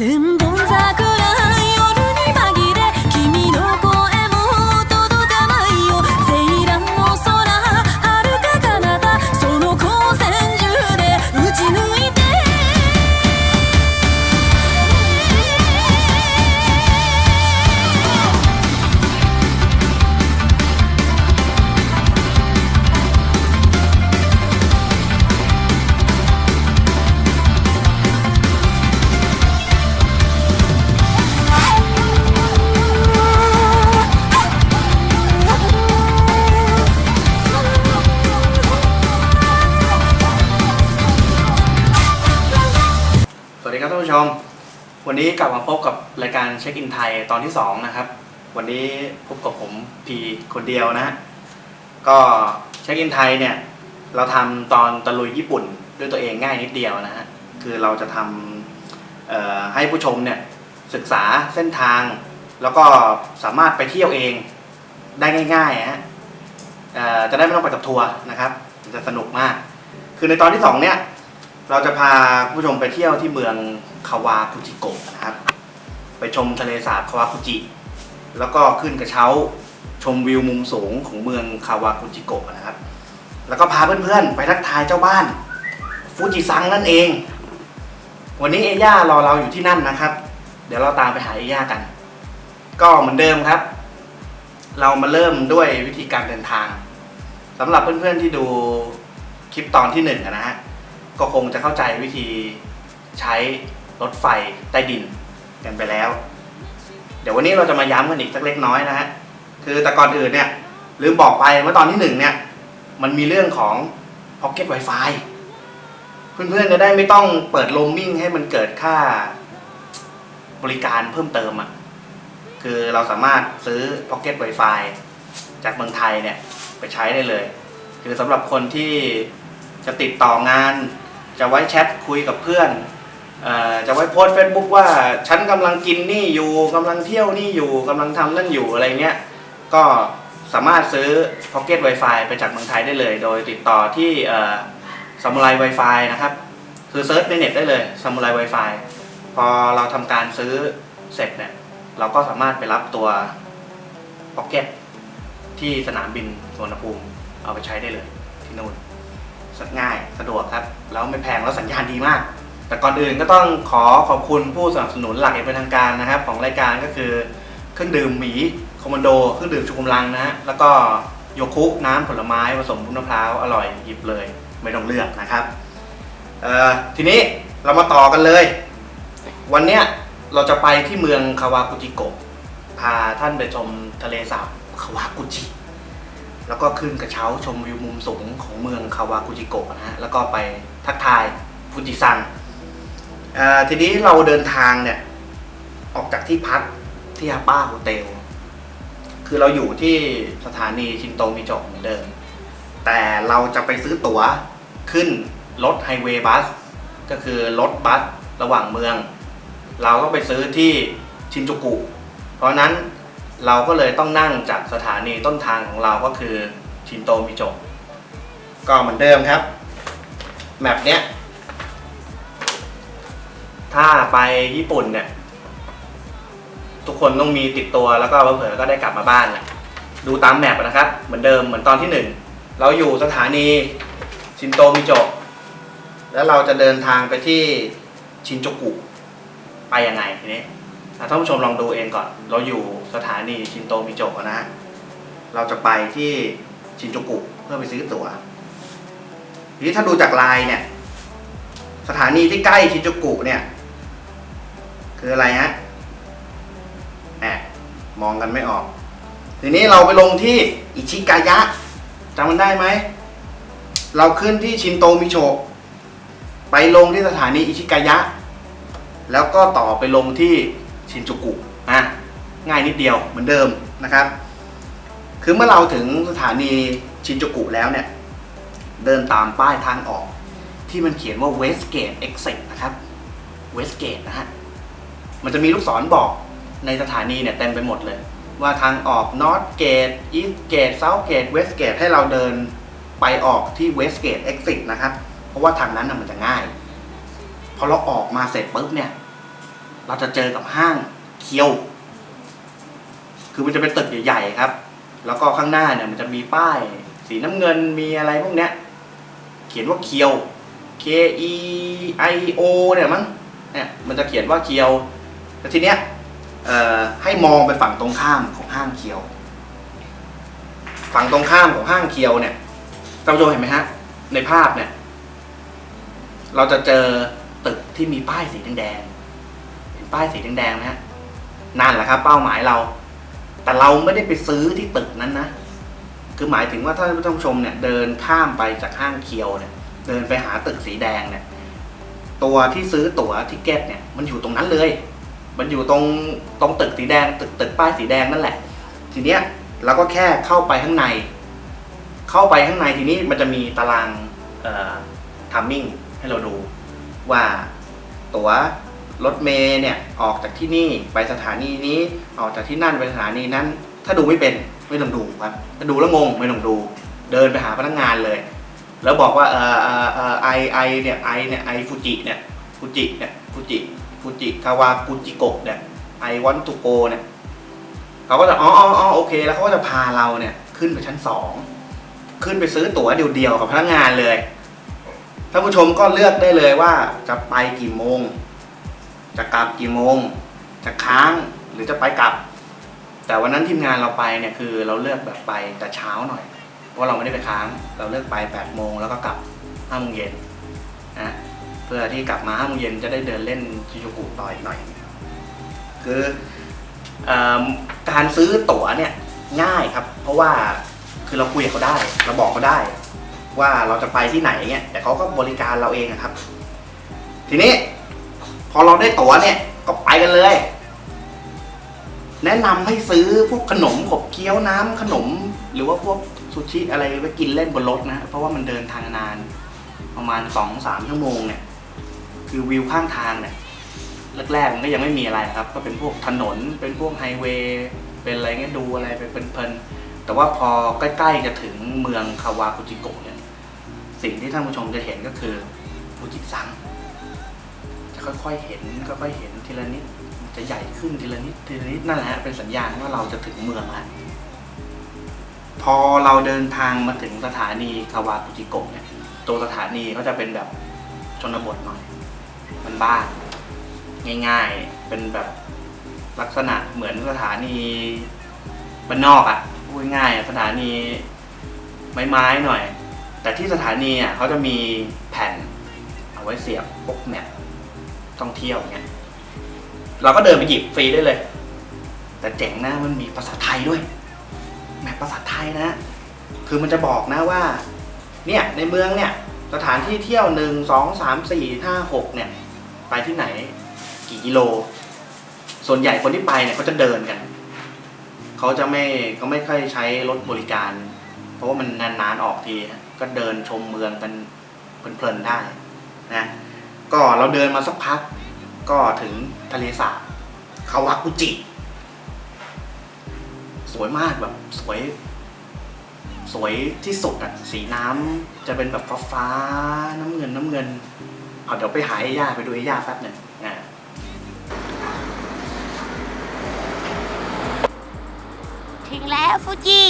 Sim. วัสดีครับท่านผู้ชม วันนี้กลับมาพบกับรายการเช็คอินไทยตอนที่ 2 นะครับ วันนี้พบกับผมพีคนเดียวนะฮะก็เช็คอินไทยเนี่ย เราทำตอนตะลุยญี่ปุ่นด้วยตัวเองง่ายนิดเดียวนะฮะคือเราจะทำให้ผู้ชมเนี่ยศึกษาเส้นทาง แล้วก็สามารถไปเที่ยวเองได้ง่ายๆฮะจะได้ไม่ต้องไปกับทัวร์นะครับ จะสนุกมาก คือในตอนที่สองเนี่ย เราจะพาผู้ชมไปเที่ยวที่เมืองคาวาคุจิโกะนะครับ ไปชมทะเลสาบคาวาคุจิ แล้วก็ขึ้นกระเช้าชมวิวมุมสูงของเมืองคาวาคุจิโกะนะครับ แล้วก็พาเพื่อนๆ ไปทักทายเจ้าบ้าน ฟูจิซังนั่นเอง วันนี้เอย่ารอเราอยู่ที่นั่นนะครับ เดี๋ยวเราตามไปหาเอย่ากัน ก็เหมือนเดิมครับ เรามาเริ่มด้วยวิธีการเดินทางสำหรับเพื่อนๆที่ดูคลิปตอนที่หนึ่งนะฮะ ก็คงจะเข้าใจวิธีใช้รถไฟใต้ดินกันไปแล้ว เดี๋ยววันนี้เราจะมาย้ำกันอีกสักเล็กน้อยนะฮะคือแต่ก่อนอื่นเนี่ยลืมบอกไปเมื่อตอนที่หนึ่งเนี่ยมันมีเรื่องของ Pocket Wi-Fi เพื่อนๆจะได้ไม่ต้องเปิดโรมมิ่งให้มันเกิดค่าบริการเพิ่มเติมอะ คือเราสามารถซื้อ Pocket Wi-Fi จากเมืองไทยเนี่ยไปใช้ได้เลย คือสำหรับคนที่จะติดต่องาน จะไว้แชทคุยกับเพื่อนอจะไว้โพสเฟซบุ๊กว่าฉันกำลังกินนี่อยู่กำลังเที่ยวนี่อยู่กำลังทำนั่นอยู่อะไรเงี้ยก็สามารถซื้อ Pocket Wi-Fi ไปจากเมืองไทยได้เลย โดยติดต่อที่ซามูไร Wi-Fi นะครับ คือเซิร์ชในเน็ตได้เลยซามูไร Wi-Fi พอเราทำการซื้อเสร็จเนี่ย เราก็สามารถไปรับตัว Pocket ที่สนามบินสุวรรณภูมิเอาไปใช้ได้เลยที่นู่น ง่ายสะดวกครับ แล้วไม่แพงแล้วสัญญาณดีมาก แต่ก่อนอื่นก็ต้องขอขอบคุณผู้สนับสนุนหลักอย่างเป็นทางการนะครับ ของรายการก็คือเครื่องดื่มหมีคอมมานโดเครื่องดื่มชูกำลังนะฮะแล้วก็โยคุน้ำผลไม้ผสมพุมะพร้าวอร่อยหยิบเลย ไม่ต้องเลือกนะครับทีนี้เรามาต่อกันเลย วันเนี้ยเราจะไปที่เมืองคาวากุจิโกะพาท่านไปชมทะเลสาบคาวากุจิ แล้วก็ขึ้นกระเช้าชมวิวมุมสูงของเมืองคาวากุจิโกะนะฮะแล้วก็ไปทักทายฟูจิซังทีนี้เราเดินทางเนี่ย ออกจากที่พักที่ฮาป้าโฮเทลคือเราอยู่ที่สถานีชินโตมิโจะเหมือนเดิม แต่เราจะไปซื้อตั๋วขึ้นรถไฮเวย์บัส ก็คือรถบัสระหว่างเมือง เราก็ไปซื้อที่ชินจูกุ เพราะนั้น เราก็เลยต้องนั่งจากสถานีต้นทางของเราก็คือชินโตมิโจก็เหมือนเดิมครับแมปเนี้ยถ้าไปญี่ปุ่นเนี่ย ทุกคนต้องมีติดตัวแล้วก็เผลอก็ได้กลับมาบ้านแหละดูตามแมปนะครับ เหมือนเดิมเหมือนตอนที่หนึ่งเราอยู่สถานีชินโตมิโจแล้วเราจะเดินทางไปที่ชินจูกุไปยังไงทีนี้ อะท่านผู้ชมลองดูเองก่อน เราอยู่สถานีชินโตมิโจะนะ เราจะไปที่ชินจูกุเพื่อไปซื้อตั๋วทีนี้ถ้าดูจากไลน์เนี่ย สถานีที่ใกล้ชินจูกุเนี่ย คืออะไรฮะแอบมองกันไม่ออก ทีนี้เราไปลงที่อิชิกายะจำมันได้ไหม เราขึ้นที่ชินโตมิโจไปลงที่สถานีอิชิกายะ แล้วก็ต่อไปลงที่ ชินจูกุอะง่ายนิดเดียวเหมือนเดิมนะครับ คือเมื่อเราถึงสถานีชินจูกุแล้วเนี่ย เดินตามป้ายทางออก ที่มันเขียนว่า Westgate Exit นะครับ Westgate นะฮะมันจะมีลูกศรบอกในสถานีเนี่ยเต็มไปหมดเลย ว่าทางออก North Gate East Gate South Gate West Gate ให้เราเดินไปออกที่ Westgate Exit นะครับ เพราะว่าทางนั้นน่ะมันจะง่ายพอเราออกมาเสร็จปุ๊บเนี่ย เราจะเจอกับห้างเคียว คือมันจะเป็นตึกใหญ่ๆครับ แล้วก็ข้างหน้าเนี่ยมันจะมีป้าย สีน้ำเงินมีอะไรพวกเนี้ย เขียนว่าเคียว K E I O เนี่ยมั้งเนี่ยมันจะเขียนว่าเคียวแล้วทีเนี้ยให้มองไปฝั่งตรงข้ามของห้างเคียว ฝั่งตรงข้ามของห้างเคียวเนี่ยท่านผู้ชมเห็นไหมฮะ ในภาพเนี่ย เราจะเจอตึกที่มีป้ายสีแดง ป้ายสีแดงๆไหมฮะนั่นแหละครับ เป้าหมายเรา แต่เราไม่ได้ไปซื้อที่ตึกนั้นนะคือหมายถึงว่าถ้าท่านผู้ชมเนี่ย เดินข้ามไปจากห้างเคียวเนี่ย เดินไปหาตึกสีแดงเนี่ย ตัวที่ซื้อตั๋วทิเก็ตเนี่ยมันอยู่ตรงนั้นเลย มันอยู่ตรงตรงตึกสีแดง ตึกตึกป้ายสีแดงนั่นแหละ ทีเนี้ยเราก็แค่เข้าไปข้างใน เข้าไปข้างในทีนี้มันจะมีตารางเอ่อทัมมิ่งให้เราดูว่าตั๋ว รถเมย์เนี่ยออกจากที่นี่ไปสถานีนี้ออกจากที่นั่นไปสถานีนั้น ถ้าดูไม่เป็นไม่ต้องดูครับถ้าดูแล้วงงไม่ต้องดู เดินไปหาพนักงานเลย แล้วบอกว่าเออเออเออไอไอเนี่ยไอเนี่ยไอฟูจิเนี่ยฟูจิเนี่ยฟูจิฟูจิคาวากุจิโกะเนี่ยไอวันตุโกเนี่ยเขาก็จะอ๋ออ๋ออ๋อโอเค แล้วเขาก็จะพาเราเนี่ยขึ้นไปชั้นสองขึ้นไปซื้อตั๋วเดียวๆกับพนักงานเลยท่านผู้ชมก็เลือกได้เลยว่าจะไปกี่โมง จะกลับกี่โมง จะค้างหรือจะไปกลับ แต่วันนั้นทีมงานเราไปเนี่ยคือเราเลือกแบบไปแต่เช้าหน่อย เพราะเราไม่ได้ไปค้าง เราเลือกไป8โมงแล้วก็กลับ5โมงเย็นนะเพื่อที่กลับมา5โมงเย็นจะได้เดินเล่นชิจูกุต่ออีกหน่อย คืออการซื้อตั๋วเนี่ยง่ายครับ เพราะว่าคือเราคุยกับเขาได้ เราบอกเขาได้ ว่าเราจะไปที่ไหนเนี่ยแต่เขาก็บริการเราเองอะครับ ทีนี้ พอเราได้ตั๋วเนี่ยก็ไปกันเลย แนะนำให้ซื้อพวกขนมขบเคี้ยวน้ำขนม หรือว่าพวกซูชิอะไรไว้กินเล่นบนรถนะ เพราะว่ามันเดินทางนาน ประมาณสองสามชั่วโมงเนี่ย คือวิวข้างทางเนี่ยแรกๆมันก็ยังไม่มีอะไรครับ ก็เป็นพวกถนนเป็นพวกไฮเวย์เป็นอะไรเงี้ยดูอะไรไปเพลินๆแต่ว่าพอใกล้ๆจะถึงเมืองคาวากุจิโกะเนี่ยสิ่งที่ท่านผู้ชมจะเห็นก็คือฟูจิซัง จะค่อยๆเห็นค่อยๆเห็นทีละนิดจะใหญ่ขึ้นทีละนิดทีละนิดนั่นแหละฮะเป็นสัญญาณว่าเราจะถึงเมืองแล้วพอเราเดินทางมาถึงสถานีคาวากุจิโกะเนี่ยตัวสถานีก็จะเป็นแบบชนบทหน่อยมันบ้านง่าย ๆ เป็นแบบลักษณะเหมือนสถานีบ้านนอกอะ่ะพูดง่ายๆสถานีไม้ๆหน่อย แต่ที่สถานีอะเขาจะมีแผ่น เอาไว้เสียบพวกแมป ท่องเที่ยวเงี้ยเราก็เดินไปหยิบฟรีได้เลย แต่เจ๋งนะมันมีภาษาไทยด้วยแมปภาษาไทยนะ คือมันจะบอกนะว่า เนี่ยในเมืองเนี่ยสถานที่เที่ยวหนึ่งสองสามสี่ห้าหกเนี่ย ไปที่ไหน กี่กิโล ส่วนใหญ่คนที่ไปเนี่ยเขาจะเดินกันเขาจะไม่เขาไม่ค่อยใช้รถบริการ เพราะว่ามันนานๆออกที ก็เดินชมเมืองกันเพลินๆได้นะ ก็เราเดินมาสักพัก ก็ถึงทะเลสาบคาวากุจิ สวยมากแบบสวย สวยที่สุดอะสีน้ำจะเป็นแบบฟ้าฟ้าน้ำเงินน้ำเงิน เอาเดี๋ยวไปหาไอ้ย่าไปดูไอ้ย่าแป๊บหนึ่งอ่าถึงแล้วฟูจิ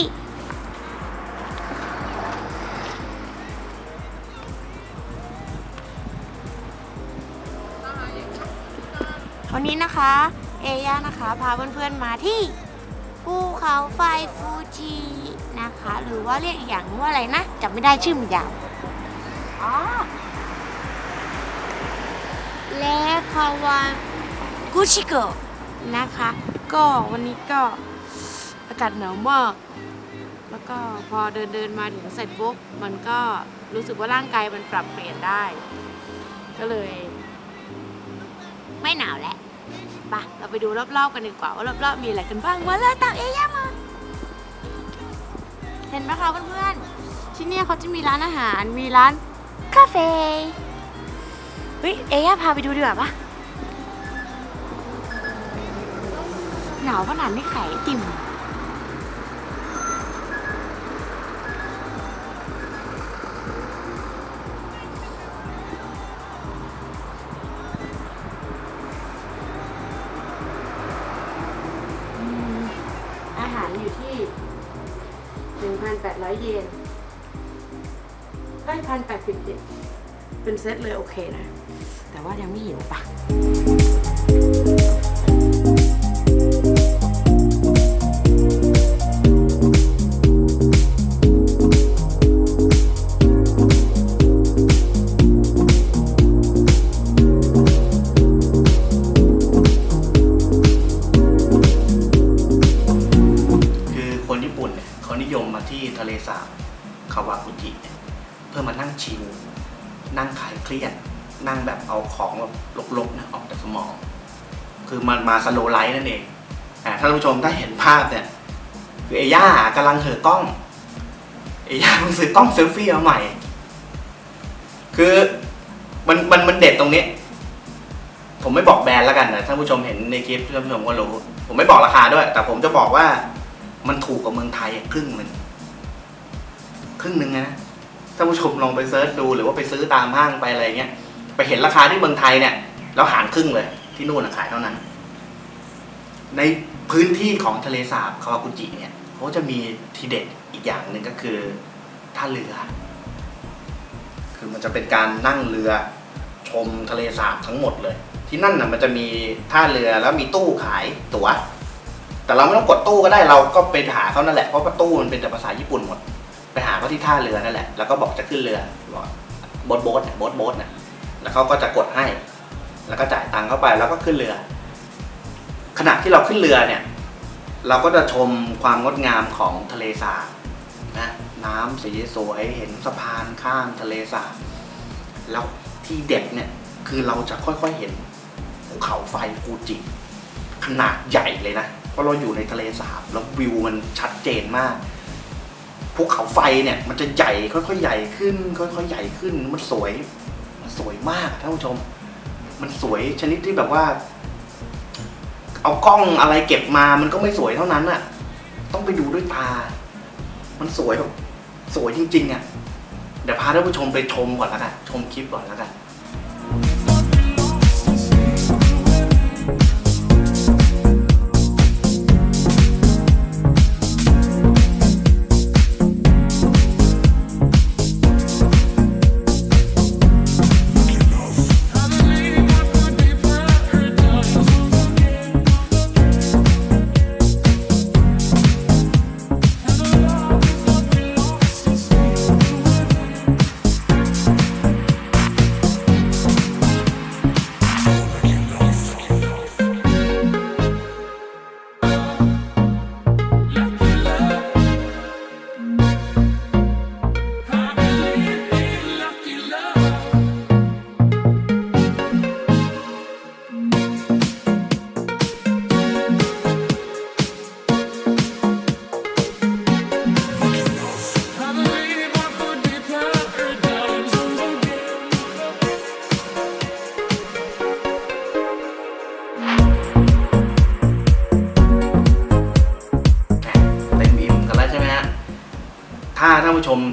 วันนี้นะคะ เอย่านะคะ พาเพื่อนๆมาที่ภูเขาไฟฟูจินะคะ หรือว่าเรียกอีกอย่างว่าอะไรนะจำไม่ได้ชื่อมันยาวอ๋อเลคาวากุชิโกะนะคะ ก็วันนี้ก็อากาศหนาวมาก แล้วก็พอเดินเดินมาถึงเสร็จปุ๊บมันก็รู้สึกว่าร่างกายมันปรับเปลี่ยนได้ ก็เลย ไม่หนาวแล้วไปะเราไปดูรอบๆกันดีกว่าว่ารอบๆมีอะไรกันบ้างมาเลยตามเอย่ามาเห็นไหมคะเพื่อนๆที่เนี่ยเขาจะมีร้านอาหารมีร้านคาเฟ่เฮ้ยเอย่าพาไปดูดีกว่าปะหนาวขนาดไม่ขายติ่ม เซตเลยโอเคนะ แต่ว่ายังไม่หิวปะคือคนญี่ปุ่นเนี่ยเขานิยมมาที่ทะเลสาบคาวากุจิเนี่ยเพื่อมานั่งชิล นั่งคลายเครียด นั่งแบบเอาของแบบลบๆนะออกจากสมอง คือมันมาสโลไลท์นั่นเองอ่าท่านผู้ชมถ้าเห็นภาพเนี่ยคือเอย่ากำลังเถอกล้องเอย่าเพิ่งซื้อกล้องเซลฟี่มาใหม่ คือมันมันมันเด็ดตรงนี้ ผมไม่บอกแบรนด์แล้วกันนะท่านผู้ชมเห็นในคลิปท่านผู้ชมก็รู้ ผมไม่บอกราคาด้วย แต่ผมจะบอกว่ามันถูกกว่าเมืองไทยครึ่งหนึ่งครึ่งหนึ่งนะ ท่านผู้ชมลองไปเซิร์ชดูหรือว่าไปซื้อตามห้างไปอะไรเงี้ยไปเห็นราคาที่เมืองไทยเนี่ยแล้วหารครึ่งเลย ที่นู่นนะขายเท่านั้น ในพื้นที่ของทะเลสาบคาวากุจิเนี่ยเขาจะมีทีเด็ดอีกอย่างหนึ่งก็คือท่าเรือ คือมันจะเป็นการนั่งเรือชมทะเลสาบทั้งหมดเลย ที่นั่นน่ะมันจะมีท่าเรือแล้วมีตู้ขายตั๋ว แต่เราไม่ต้องกดตู้ก็ได้เราก็ไปหาเขานั่นแหละเพราะว่าตู้มันเป็นแต่ภาษาญี่ปุ่นหมด ไปหาเขาที่ท่าเรือนั่นแหละ แล้วก็บอกจะขึ้นเรือบอกโบ๊ทโบ๊ทเนี่ยโบ๊ทโบ๊ทเนี่ยแล้วเขาก็จะกดให้ แล้วก็จ่ายตังค์เข้าไป แล้วก็ขึ้นเรือ ขณะที่เราขึ้นเรือเนี่ย เราก็จะชมความงดงามของทะเลสาบนะน้ำสีสวยเห็นสะพานข้ามทะเลสาบแล้วที่เด็ดเนี่ยคือเราจะค่อยๆเห็นภูเขาไฟฟูจิขนาดใหญ่เลยนะเพราะเราอยู่ในทะเลสาบแล้ววิวมันชัดเจนมาก ภูเขาไฟเนี่ยมันจะใหญ่ค่อยๆใหญ่ขึ้น ค่อยๆใหญ่ขึ้นมันสวย มันสวยมากท่านผู้ชม มันสวยชนิดที่แบบว่า เอากล้องอะไรเก็บมามันก็ไม่สวยเท่านั้นอะต้องไปดูด้วยตา มันสวยแบบสวยจริงๆอะเดี๋ยวพาท่านผู้ชมไปชมก่อนแล้วกันชมคลิปก่อนแล้วกัน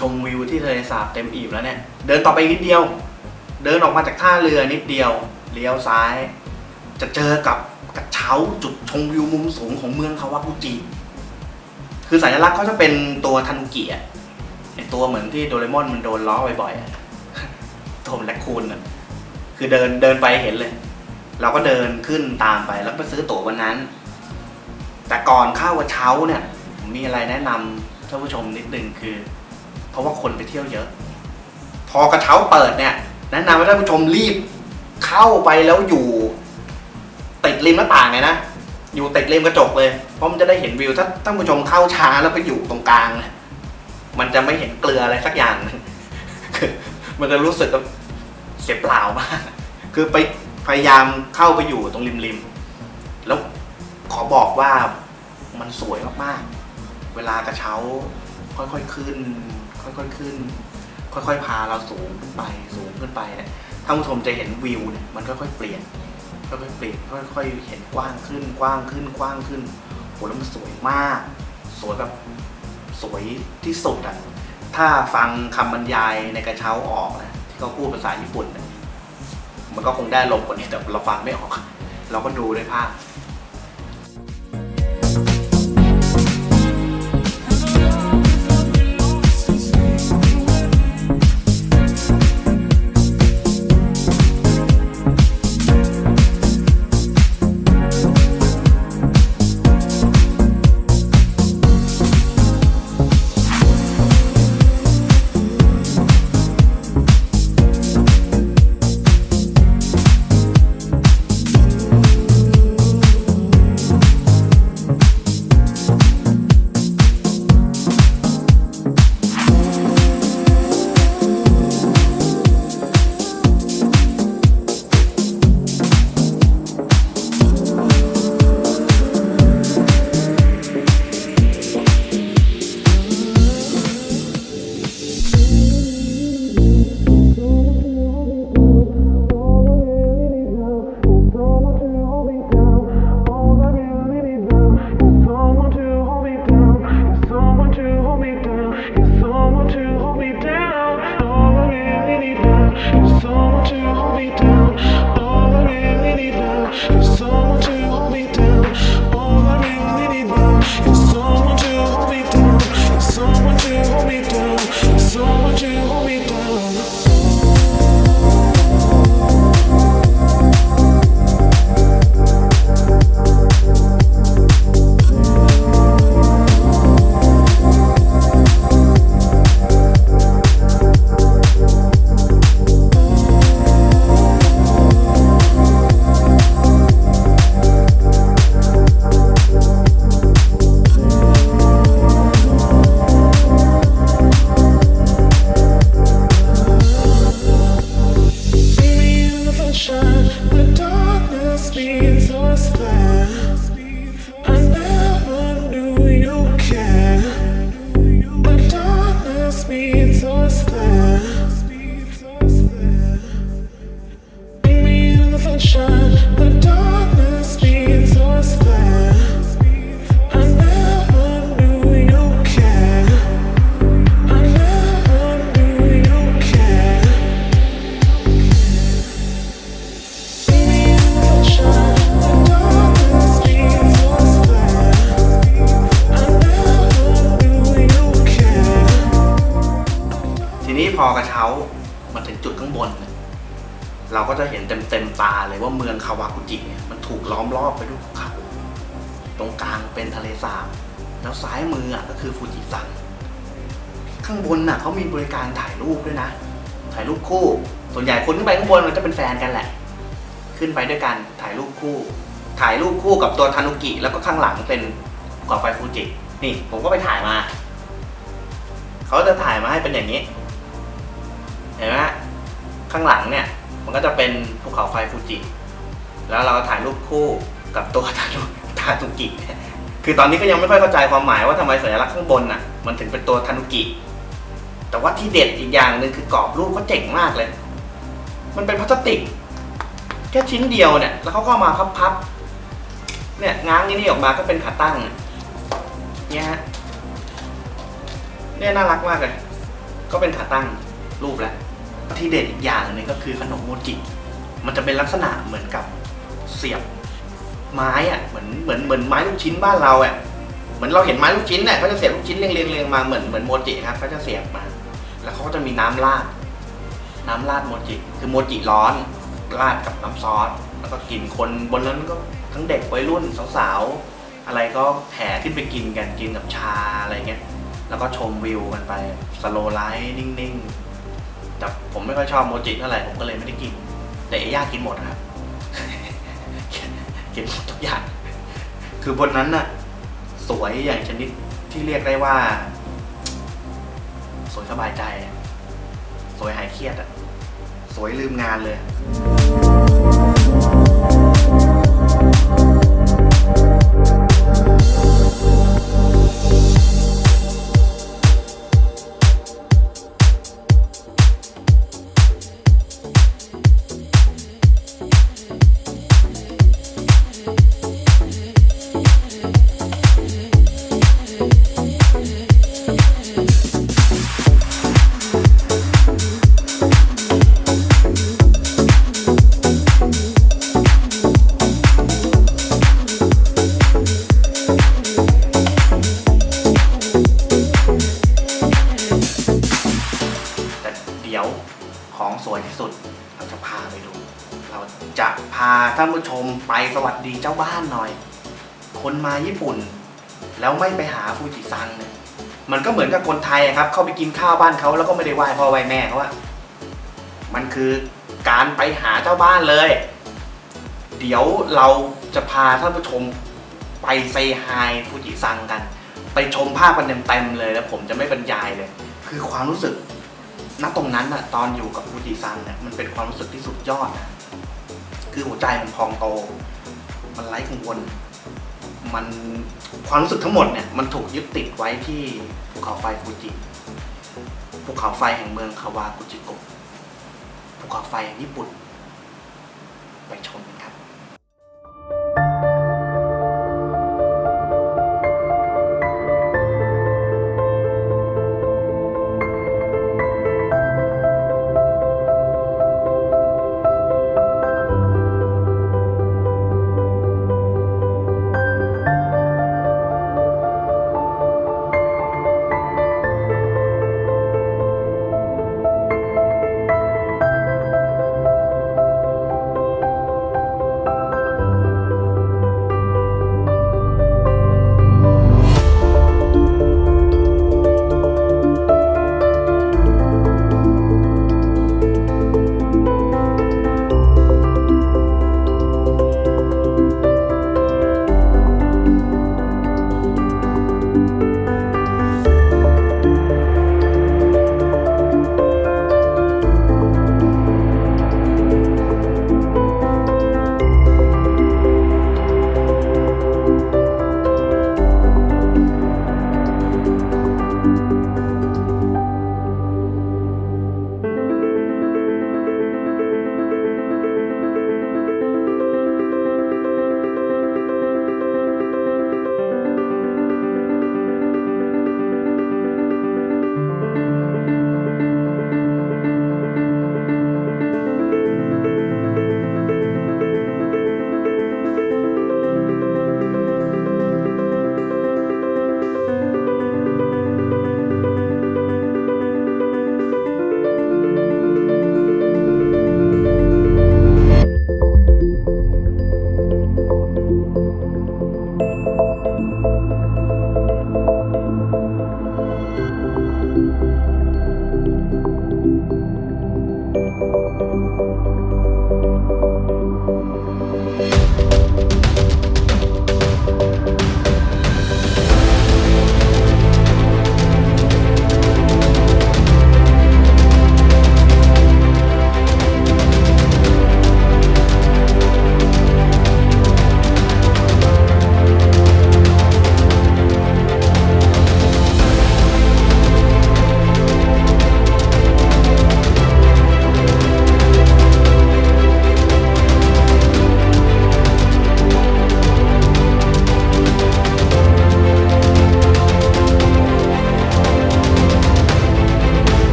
ชมวิวที่ทะเลสาบเต็มอิ่มแล้วเนี่ย เดินต่อไปนิดเดียว เดินออกมาจากท่าเรือนิดเดียว เลี้ยวซ้าย จะเจอกับกระเช้าจุดชมวิวมุมสูงของเมืองคาวากุจิคือสัญลักษณ์เขาจะเป็นตัวทันุกิอะไอตัวเหมือนที่โดเรมอนมันโดนล้อบ่อยๆอะตัวมันแลคคูนอะคือเดินเดินไปเห็นเลย เราก็เดินขึ้นตามไปแล้วไปซื้อตั๋ววันนั้น แต่ก่อนเข้ากระเช้าเนี่ย มีอะไรแนะนำท่านผู้ชมนิดนึงคือ เพราะว่าคนไปเที่ยวเยอะ พอกระเช้าเปิดเนี่ยแนะนำให้ท่านผู้ชมรีบเข้าไปแล้วอยู่ ติดริมหน้าต่างเลยนะอยู่ติดริมกระจกเลย เพราะมันจะได้เห็นวิวถ้าท่านผู้ชมเข้าช้าแล้วไปอยู่ตรงกลาง มันจะไม่เห็นเกลืออะไรสักอย่าง มันจะรู้สึกแบบเสียเปล่ามากคือไปพยายามเข้าไปอยู่ตรงริมริมๆแล้วขอบอกว่ามันสวยมากๆ เวลากระเช้าค่อยๆขึ้น ค่อยๆขึ้น ค่อยๆพาเราสูงขึ้นไปสูงขึ้นไปเนี่ยท่านผู้ชมจะเห็นวิวเนี่ยมันค่อยๆเปลี่ยนค่อยๆเปลี่ยนค่อยๆเห็นกว้างขึ้นกว้างขึ้นกว้างขึ้นโหแล้วมันสวยมาก สวยแบบสวยที่สุดอะถ้าฟังคำบรรยายในกระเช้าออกนะที่เขาพูดภาษาญี่ปุ่นเนี่ยมันก็คงได้ลมกว่านี้แต่เราฟังไม่ออก เราก็ดูด้วยภาพ ขึ้นไปข้างบนมันจะเป็นแฟนกันแหละ ขึ้นไปด้วยกันถ่ายรูปคู่ ถ่ายรูปคู่กับตัวทานุกิแล้วก็ข้างหลังเป็นภูเขาไฟฟูจินี่ ผมก็ไปถ่ายมา เขาจะถ่ายมาให้เป็นอย่างนี้ เห็นไหมข้างหลังเนี่ย มันก็จะเป็นภูเขาไฟฟูจิ แล้วเราก็ถ่ายรูปคู่กับตัวทานุทานุกิ คือตอนนี้ก็ยังไม่ค่อยเข้าใจความหมายว่าทำไมสัญลักษณ์ข้างบนน่ะ มันถึงเป็นตัวทานุกิ แต่ว่าที่เด็ดอีกอย่างหนึ่งคือกรอบรูปเขาเจ๋งมากเลย มันเป็นพลาสติก แค่ชิ้นเดียวเนี่ย แล้วเขาก็มาพับๆ เนี่ยง้างนี่นี่ออกมาก็เป็นขาตั้ง เนี่ยฮะ เนี่ยน่ารักมากเลย ก็เป็นขาตั้งรูปแล้ว ที่เด็ดอีกอย่างหนึงก็คือขนมโมจิ มันจะเป็นลักษณะเหมือนกับเสียบไม้อะเหมือนเหมือนเหมือนไม้ลูกชิ้นบ้านเราอะเหมือนเราเห็นไม้ลูกชิ้นเนี่ยเขาจะเสียบลูกชิ้นเรียงเรียงเรียงมาเหมือนเหมือนโมจิครับเขาจะเสียบมา แล้วเขาก็จะมีน้ำราด น้ำราดโมจิคือโมจิร้อนราดกับน้ำซอสแล้วก็กินคนบนนั้นก็ทั้งเด็กวัยรุ่นสาวๆอะไรก็แห่ขึ้นไปกินกันกินกับชาอะไรเงี้ยแล้วก็ชมวิวกันไปสโลไลท์นิ่งๆแต่ผมไม่ค่อยชอบโมจิเท่าไหร่ผมก็เลยไม่ได้กิน แต่เอย่ากินหมดนะครับกินหมดทุกอย่าง คือบนนั้นน่ะ สวยอย่างชนิดที่เรียกได้ว่า สวยสบายใจ สวยหายเครียดอะสวยลืมงานเลย แล้วไม่ไปหาฟูจิซังเนี่ยมันก็เหมือนกับคนไทยอะครับ เข้าไปกินข้าวบ้านเขาแล้วก็ไม่ได้ไหว้พ่อไหว้แม่เขาอะมันคือการไปหาเจ้าบ้านเลย เดี๋ยวเราจะพาท่านผู้ชมไปเซฮายฟูจิซังกัน ไปชมภาพกันเต็มๆเลยแล้วผมจะไม่บรรยายเลย คือความรู้สึกณตรงนั้นน่ะตอนอยู่กับฟูจิซังเนี่ยมันเป็นความรู้สึกที่สุดยอดนะคือหัวใจมันพองโต มันไร้กังวล มันความรู้สึกทั้งหมดเนี่ยมันถูกยึดติดไว้ที่ภูเขาไฟฟูจิภูเขาไฟแห่งเมืองคาวากุจิโกะภูเขาไฟแห่งญี่ปุ่น ไปชม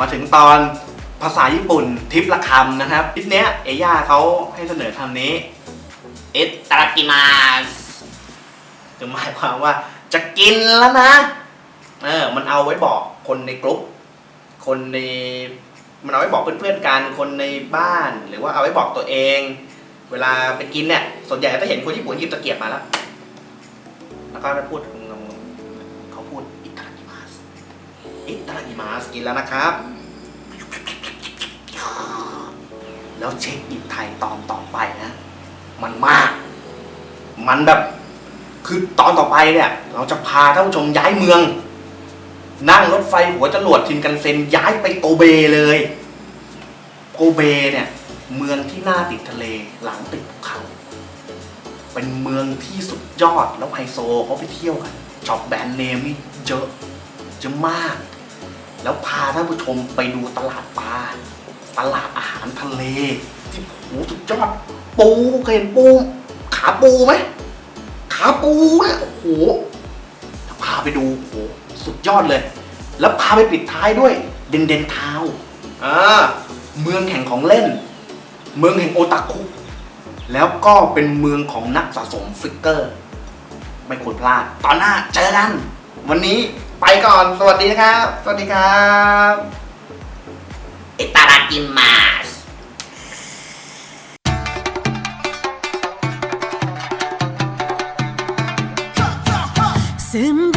มาถึงตอนภาษาญี่ปุ่นทิปละคำนะครับทิปเนี้ยเอย่าเขาให้เสนอคำนี้เอตตากิมาสจะหมายความว่าจะกินแล้วนะ เออ มันเอาไว้บอกคนในกลุ่มคนใน มันเอาไว้บอกเพื่อนๆกัน คนในบ้าน หรือว่าเอาไว้บอกตัวเอง เวลาไปกินเนี่ย ส่วนใหญ่จะเห็นคนญี่ปุ่นหยิบตะเกียบมาแล้ว แล้วก็จะพูด อิตากิมาสกินแล้วนะครับ แล้วเช็คอินไทยตอนต่อไปนะ มันมาก มันแบบ คือตอนต่อไปเนี่ย เราจะพาท่านผู้ชมย้ายเมือง นั่งรถไฟหัวจรวดทินกันเซนย้ายไปโกเบเลย โกเบเนี่ย เมืองที่หน้าติดทะเลหลังติดภูเขาเป็นเมืองที่สุดยอดแล้วไฮโซเขาไปเที่ยวกันช็อปแบรนด์เนมนี่เยอะเยอะมาก แล้วพาท่านผู้ชมไปดูตลาดปลา ตลาดอาหารทะเลที่โหสุดยอดปูเคยเห็นปู ขาปูไหมขาปูเนี่ยโอ้โหพาไปดูโอ้โหสุดยอดเลย แล้วพาไปปิดท้ายด้วย เดนเดนทาวน์อ่าเมืองแห่งของเล่น เมืองแห่งโอตาคุแล้วก็เป็นเมืองของนักสะสมฟิกเกอร์ ไม่ควรพลาด ตอนหน้าเจอกัน วันนี้ ไปก่อน สวัสดีนะครับ สวัสดีครับอิตารากิมาส千本